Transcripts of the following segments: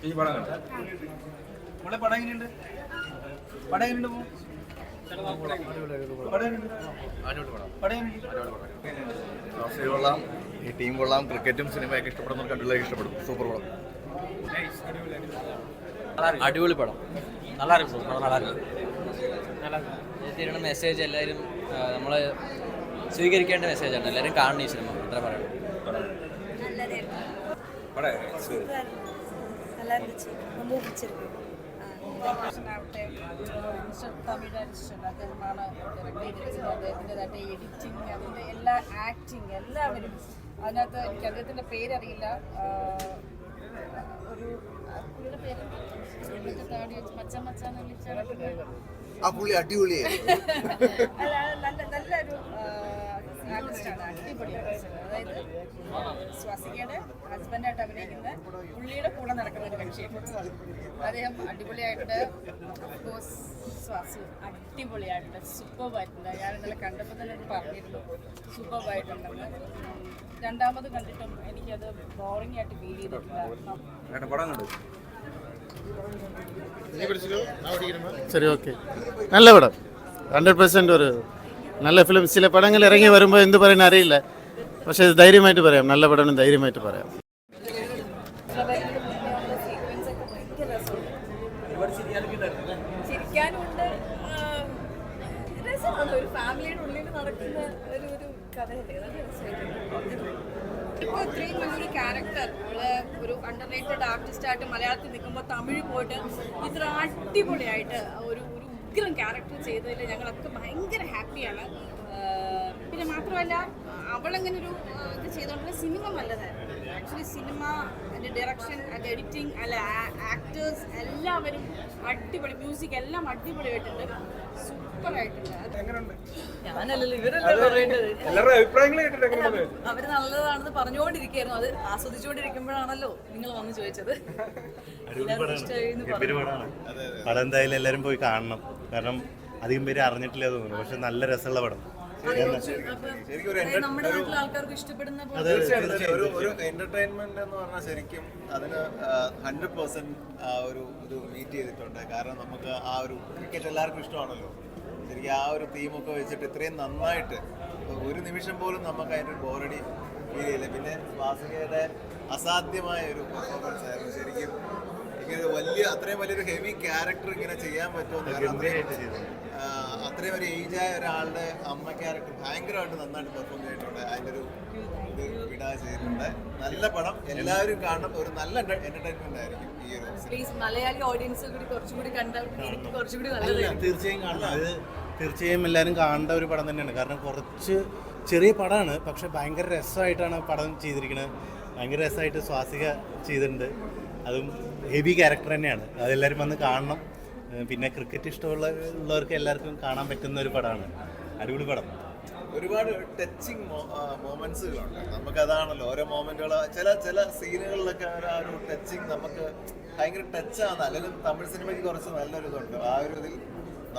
ചേച്ചി പടം കണ്ടോ മോളെ പടം എങ്ങനെയുണ്ട്? പടം എങ്ങനെയുണ്ട് കൊള്ളാം ഈ ടീം കൊള്ളാം. ക്രിക്കറ്റും സിനിമയൊക്കെ ഇഷ്ടപ്പെടുന്നവർക്ക് അടിപൊളിയൊക്കെ ഇഷ്ടപ്പെടും. സൂപ്പർ പടം. അടിപൊളി പടം. നല്ല അറിവ് നല്ല അറിവ് മെസ്സേജ് എല്ലാവരും നമ്മൾ സ്വീകരിക്കേണ്ട ആണ്. എല്ലാവരും കാണണം ഈ സിനിമ അത്ര പറയണം நல்லா இருந்துச்சு ரொம்ப பிடிச்சிருக்கு ആവട്ടെ മിസ്റ്റർ തമിഴ് അരിസ്റ്റൻ അദ്ദേഹമാണ് ഡയറക്ട് ചെയ്തിരിക്കുന്നത് അദ്ദേഹത്തിൻ്റെതായിട്ട് എഡിറ്റിംഗ് അതിൻ്റെ എല്ലാ ആക്ടിങ് എല്ലാവരും അതിനകത്ത് എനിക്ക് അദ്ദേഹത്തിൻ്റെ പേരറിയില്ല ആഹ് ഒരു ആ പുള്ളിയുടെ പേര് മറ്റേ താടി വെച്ച് മച്ച മച്ചാന്ന് വിളിച്ചാൽ ആ പുള്ളി അടിപൊളിയായി അല്ല നല്ല നല്ലൊരു ആർട്ടിസ്റ്റാണ് അടിപൊളി ആർട്ടിസ്റ്റാണ് അതായത് സ്വാസികയുടെ ഹസ്ബൻഡായിട്ട് അഭിനയിക്കുന്ന പുള്ളിയുടെ കൂടെ നടക്കുന്ന ഒരു കക്ഷിയാണ് അദ്ദേഹം അടിപൊളിയായിട്ട് കോഴ്സ് സ്വാസി അടിപൊളിയായിട്ടുണ്ട് സൂപ്പർബായിട്ടുണ്ട് ഞാൻ ഇന്നലെ കണ്ടപ്പോൾ തന്നെ ഇത് പറഞ്ഞിരുന്നു സൂപ്പർബായിട്ടുണ്ടെന്ന് ഉം, രണ്ടാമത് കണ്ടിട്ടും എനിക്കത് ബോറിംഗ് ആയിട്ട് ഫീൽ ചെയ്തിട്ടില്ല ഏട്ടാ പടം കണ്ടു சரி ஓகே நல்ல படம் ഹൺഡ്രഡ് പെർസെൻറ്റ് ഒരു നല്ല ഫിലിം ചില പടങ്ങൾ ഇറങ്ങി വരുമ്പോൾ എന്ത് പറയുന്ന അറിയില്ല. പക്ഷേ ധൈര്യമായിട്ട് പറയാം. നല്ല പടം ധൈര്യമായിട്ട് പറയാം. ഒരു ഉഗ്രം ക്യാരക്ടർ ചെയ്തതിൽ ഞങ്ങളൊക്കെ ഭയങ്കര ഹാപ്പിയാണ് പിന്നെ മാത്രമല്ല അവളങ്ങനെ ഒരു ഇത് ചെയ്തോണ്ടുള്ള സിനിമ നല്ലതായിരുന്നു. ആക്ച്വലി സിനിമ അതിന്റെ ഡയറക്ഷൻ അതിന്റെ എഡിറ്റിംഗ് അല്ല ആക്ടേഴ്സ് എല്ലാവരും അടിപൊളി മ്യൂസിക് എല്ലാം അടിപൊളിയായിട്ടുണ്ട്. സൂപ്പറായിട്ടുണ്ട്. അവർ നല്ലതാണെന്ന് പറഞ്ഞുകൊണ്ടിരിക്കുന്നു അത് ആസ്വദിച്ചുകൊണ്ടിരിക്കുമ്പോഴാണല്ലോ നിങ്ങൾ വന്ന് ചോദിച്ചത്. ഇഷ്ടമായി പടം എന്തായാലും എല്ലാരും പോയി കാണണം. കാരണം അധികം പേര് അറിഞ്ഞിട്ടില്ല തോന്നുന്നു. പക്ഷെ നല്ല രസമുള്ള പടം. നമ്മുടെ നാട്ടിലെ ആൾക്കാർക്ക് ഇഷ്ടപ്പെടുന്ന പോലെ തീർച്ചയായിട്ടും. ഒരു ഒരു എന്റർടൈൻമെന്റ് എന്ന് പറഞ്ഞാൽ ശരിക്കും അതിന് ഹൺഡ്രഡ് പെർസെന്റ് ഒരു ഇത് മീറ്റ് ചെയ്തിട്ടുണ്ട്. കാരണം നമുക്ക് ആ ഒരു ക്രിക്കറ്റ് എല്ലാവർക്കും ഇഷ്ടമാണല്ലോ. ശരിക്കും ആ ഒരു തീമൊക്കെ വെച്ചിട്ട് ഇത്രയും നന്നായിട്ട് ഒരു നിമിഷം പോലും നമുക്ക് അതിന്റെ ഒരു ബോറടി ഫീൽ ചെയ്യില്ല. പിന്നെ വാസുകയുടെ അസാധ്യമായ ഒരു പെർഫോമൻസ് ആയിരുന്നു. ശരിക്കും ഇങ്ങനെ വലിയ അത്രയും വലിയൊരു ഹെവി ക്യാരക്ടർ ഇങ്ങനെ ചെയ്യാൻ പറ്റുമെന്ന് കാരണം അത്രയും ഒരു ഏജായ ഒരാളുടെ അമ്മ ക്യാരക്ടർ ഭയങ്കരമായിട്ട് നന്നായിട്ട് പെർഫോം ചെയ്തിട്ടുണ്ട്. അതിന്റെ ഒരു ഇത് വിടാ ചെയ്തിട്ടുണ്ട്. നല്ല പടം. എല്ലാവരും കാണണം. ഒരു നല്ല എന്റർടൈൻമെന്റ് ആയിരിക്കും ഈ ഒരു പ്ലീസ് മലയാളി ഓഡിയൻസ് കൂടി കുറച്ചും കൂടി കണ്ടാൽ കുറച്ചും കൂടി നല്ലതായിരിക്കും. തീർച്ചയായും കാണണം. അത് തീർച്ചയായും എല്ലാവരും കാണേണ്ട ഒരു പടം തന്നെയാണ്. കാരണം കുറച്ച് ചെറിയ പടമാണ് പക്ഷെ ഭയങ്കര രസമായിട്ടാണ് പടം ചെയ്തിരിക്കുന്നത് ഭയങ്കര രസമായിട്ട് സ്വാസിക ചെയ്തിട്ടുണ്ട്. അതും ഹെവി ക്യാരക്ടർ തന്നെയാണ്. അതെല്ലാവരും വന്ന് കാണണം. പിന്നെ ക്രിക്കറ്റ് ഇഷ്ടമുള്ള ഉള്ളവർക്ക് എല്ലാവർക്കും കാണാൻ പറ്റുന്ന ഒരു പടമാണ്. അടിപൊളി പടം. ഒരുപാട് ടച്ചിങ് മൊമെന്റ്സുകളുണ്ട് നമുക്ക് അതാണല്ലോ ഓരോ മൊമെന്റുകൾ ചില ചില സീനുകളിലൊക്കെ ആ ഒരു ടച്ചിങ് നമുക്ക് ഭയങ്കര ടച്ചാണ് അല്ലെങ്കിൽ തമിഴ് സിനിമയ്ക്ക് കുറച്ച് നല്ലൊരു ഇതുണ്ട് ആ ഒരു ഇതിൽ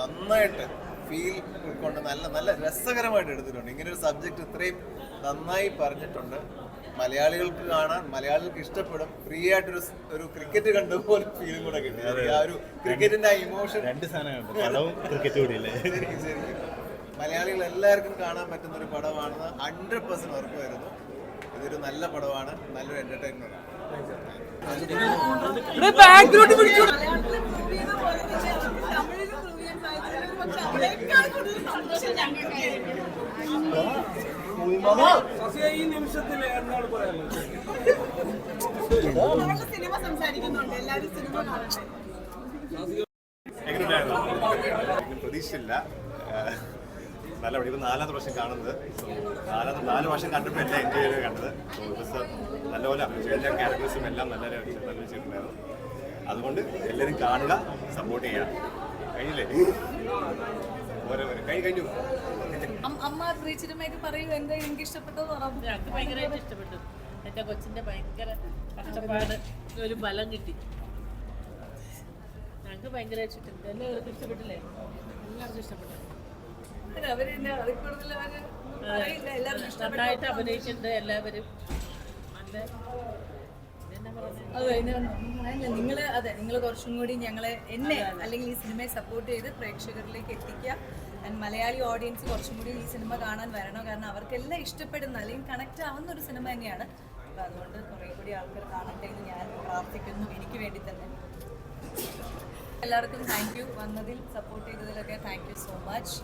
നന്നായിട്ട് ഫീൽ ഉൾക്കൊണ്ട് നല്ല നല്ല രസകരമായിട്ട് എടുത്തിട്ടുണ്ട്. ഇങ്ങനെ ഒരു സബ്ജക്റ്റ് ഇത്രയും നന്നായി പറഞ്ഞിട്ടുണ്ട്. മലയാളികൾക്ക് കാണാൻ മലയാളികൾക്ക് ഇഷ്ടപ്പെടും. ഫ്രീ ആയിട്ടൊരു ഒരു ക്രിക്കറ്റ് കണ്ട പോലെ ഫീലും കൂടെ കിട്ടി. ആ ഒരു ക്രിക്കറ്റിന്റെ ആ ഇമോഷൻ രണ്ട് സാധനങ്ങളുണ്ട്. ശരിക്കും ശരിക്കും. മലയാളികൾ എല്ലാവർക്കും കാണാൻ പറ്റുന്ന ഒരു പടമാണെന്ന് ഹൺഡ്രഡ് പെർസെന്റ് ഉറപ്പ് വരുന്നു ഇതൊരു നല്ല പടമാണ്. നല്ലൊരു എന്റർടൈൻമെന്റ് ബാക്ക്ഗ്രൗണ്ട് സിനിമ സംസാരിക്കുന്നുണ്ട്. എല്ലാവരും സിനിമ പ്രതീക്ഷയില്ല. നല്ല പടം. ഇത് നാലാമത്തെ പ്രാവശ്യം കാണുന്നത്. സോ നാലാമത്തെ നാല് പ്രാവശ്യം കണ്ടപ്പോൾ എല്ലാം എൻജോയ് ചെയ്ത് കണ്ടത്. സോ നല്ലപോലെ എല്ലാ ക്യാരക്ടേഴ്സും എല്ലാം നല്ല നല്ല ചെയ്തിട്ടുണ്ടായിരുന്നു അതുകൊണ്ട് എല്ലാവരും കാണുക സപ്പോർട്ട് ചെയ്യുക. കഴിഞ്ഞില്ലേ? ഓരോ കഴിഞ്ഞു കഴിഞ്ഞു. അമ്മ ശ്രീചിരമ്മയൊക്കെ പറയൂ എന്താ എനിക്ക് ഇഷ്ടപ്പെട്ടത് ഭയങ്കരമായിട്ട് ഇഷ്ടപ്പെട്ടു എന്റെ കൊച്ചിന്റെ ഭയങ്കര കഷ്ടപ്പാട് ഒരു ബലം കിട്ടി. ഞങ്ങൾക്ക് ഭയങ്കര ഇഷ്ടപ്പെട്ടു. എല്ലാവർക്കും ഇഷ്ടപ്പെട്ടില്ലേ? എല്ലാവർക്കും ഇഷ്ടപ്പെട്ടു. നന്നായിട്ട് അഭിനയിച്ചിട്ടുണ്ട് എല്ലാവരും. നല്ല അതെ നിങ്ങൾ അതെ നിങ്ങൾ കുറച്ചും കൂടി ഞങ്ങളെ എന്നെ അല്ലെങ്കിൽ ഈ സിനിമയെ സപ്പോർട്ട് ചെയ്ത് പ്രേക്ഷകരിലേക്ക് എത്തിക്കുക. ആൻഡ് മലയാളി ഓഡിയൻസ് കുറച്ചും കൂടി ഈ സിനിമ കാണാൻ വരണം. കാരണം അവർക്കെല്ലാം ഇഷ്ടപ്പെടുന്ന അല്ലെങ്കിൽ കണക്ട് ആവുന്ന ഒരു സിനിമ തന്നെയാണ് അപ്പോൾ അതുകൊണ്ട് കുറേ കൂടി ആൾക്കാർ കാണട്ടെ എന്ന് ഞാൻ പ്രാർത്ഥിക്കുന്നു. എനിക്ക് വേണ്ടി തന്നെ. എല്ലാവർക്കും താങ്ക് യു വന്നതിൽ സപ്പോർട്ട് ചെയ്തതിലൊക്കെ താങ്ക് യു സോ മച്ച്